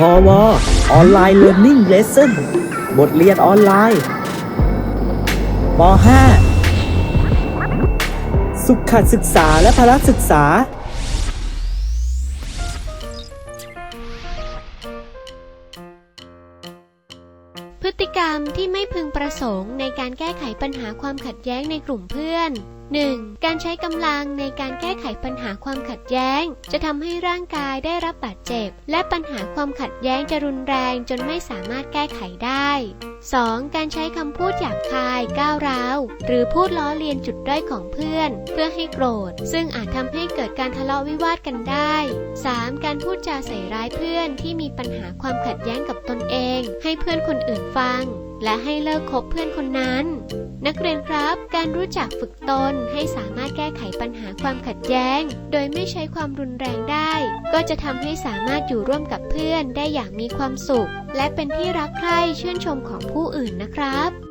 พอวออนไลน์เรียนนิ่งเลสเซ่นบทเรียนออนไลน์ป .5 สุขศึกษาและพละศึกษา พฤติกรรมที่ไม่พึงประสงค์ในการแก้ไขปัญหาความขัดแย้งในกลุ่มเพื่อน 1. การใช้กำลังในการแก้ไขปัญหาความขัดแย้ง จะทำให้ร่างกายได้รับบาดเจ็บ และปัญหาความขัดแย้งจะรุนแรงจนไม่สามารถแก้ไขได้ 2. การใช้คำพูดหยาบคายก้าวร้าวหรือพูดล้อเลียนจุดด้อยของเพื่อน เพื่อให้โกรธ ซึ่งอาจทำให้เกิดการทะเลาะวิวาทกันได้ 3. การพูดจาใส่ร้ายเพื่อนที่มีปัญหาความขัดแย้งกับตนเอง ให้เพื่อนคนอื่นฟัง และให้เลิกคบเพื่อนคนนั้น นักเรียนครับ การรู้จักฝึกตนให้สามารถแก้ไขปัญหาความขัดแย้ง โดยไม่ใช้ความรุนแรงได้ ก็จะทำให้สามารถอยู่ร่วมกับเพื่อนได้อย่างมีความสุข และเป็นที่รักใคร่ชื่นชมของผู้อื่นนะครับ